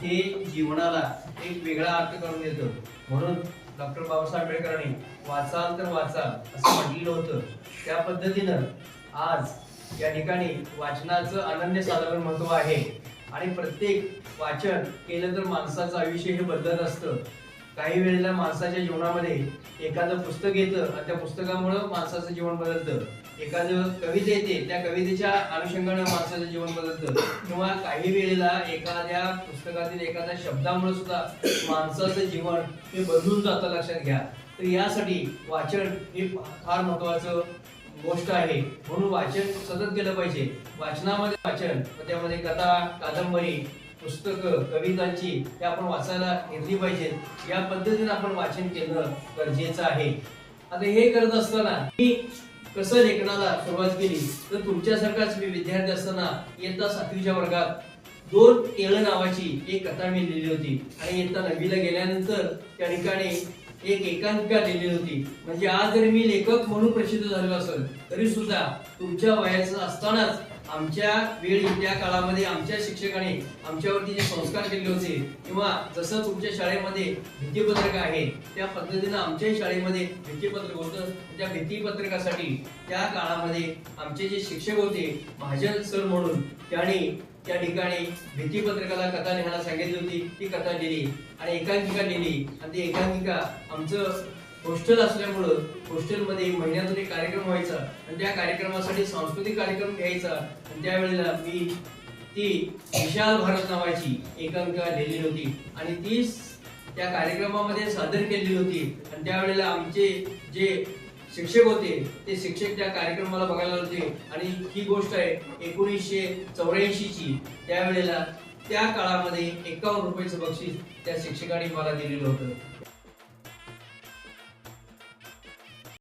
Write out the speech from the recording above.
हे जीवनाला एक वेगळा अर्थ करून देतं. म्हणून डॉक्टर बाबासाहेब आंबेडकरांनी वाचाल तर वाचाल असं म्हटलेलं होतं. त्या पद्धतीनं आज या ठिकाणी वाचनाचं अनन्य साधारण महत्त्व आहे. आणि प्रत्येक वाचन केलं तर माणसाचं आयुष्य हे बदलत असतं. काही वेळेला माणसाच्या जीवनामध्ये एखादं पुस्तक येतं आणि त्या पुस्तकामुळं माणसाचं जीवन बदलतं. एखादं कविता येते त्या कवितेच्या अनुषंगानं माणसाचं जीवन बदलतं. किंवा काही वेळेला एखाद्या पुस्तकातील एखाद्या शब्दामुळे सुद्धा माणसाचं जीवन हे बदलून जातं लक्षात घ्या. तर यासाठी वाचन हे फार महत्वाचं गोष्ट आहे. म्हणून वाचन सतत केलं पाहिजे. वाचनामध्ये वाचन त्यामध्ये कथा कादंबरी पुस्तकं कवितांची हे आपण वाचायला घेतली पाहिजेत. या पद्धतीने आपण वाचन केलं गरजेचं आहे. आता हे करत असताना मी कसं लेखनाला सुरुवात केली? तर तुमच्यासारखाच मी विद्यार्थी असताना इयत्ता सातवीच्या वर्गात दोन केळं नावाची एक कथा मी लिहिली होती. आणि इयत्ता नववीला गेल्यानंतर त्या ठिकाणी एक एकांकिका लिहिली होती. म्हणजे आज जरी मी लेखक म्हणून प्रसिद्ध झालो असेल तरी सुद्धा तुमच्या वयाचं असतानाच आमच्या वेळी त्या काळामध्ये आमच्या शिक्षकाने आमच्यावरती जे संस्कार केले होते किंवा जसं तुमच्या शाळेमध्ये भित्तीपत्रक आहे त्या पद्धतीनं आमच्याही शाळेमध्ये भित्तीपत्रक होतं. त्या भित्तीपत्रकासाठी त्या काळामध्ये आमचे जे शिक्षक होते महाजन सर म्हणून त्याने त्या ठिकाणी भित्तीपत्रकाला कथा लिहायला सांगितली होती. ती कथा लिहिली आणि एकांकिका लिहिली. आणि ती एकांकिका आमचं हॉस्टेल असल्यामुळं हॉस्टेलमध्ये महिन्यातून एक कार्यक्रम व्हायचा आणि त्या कार्यक्रमासाठी सांस्कृतिक कार्यक्रम घ्यायचा. आणि त्यावेळेला मी ती विशाल भारत नावाची एकांकिका लिहिली होती. आणि ती त्या कार्यक्रमामध्ये सादर केलेली होती. आणि त्यावेळेला आमचे जे शिक्षक होते ते शिक्षक त्या कार्यक्रमाला बघायला होते. आणि ही गोष्ट आहे एकोणीसशे चौऱ्याऐंशी ची त्यावेळेला त्या काळामध्ये एकावन्न रुपयाचं बक्षीस त्या शिक्षकाने मला दिलेलं होतं.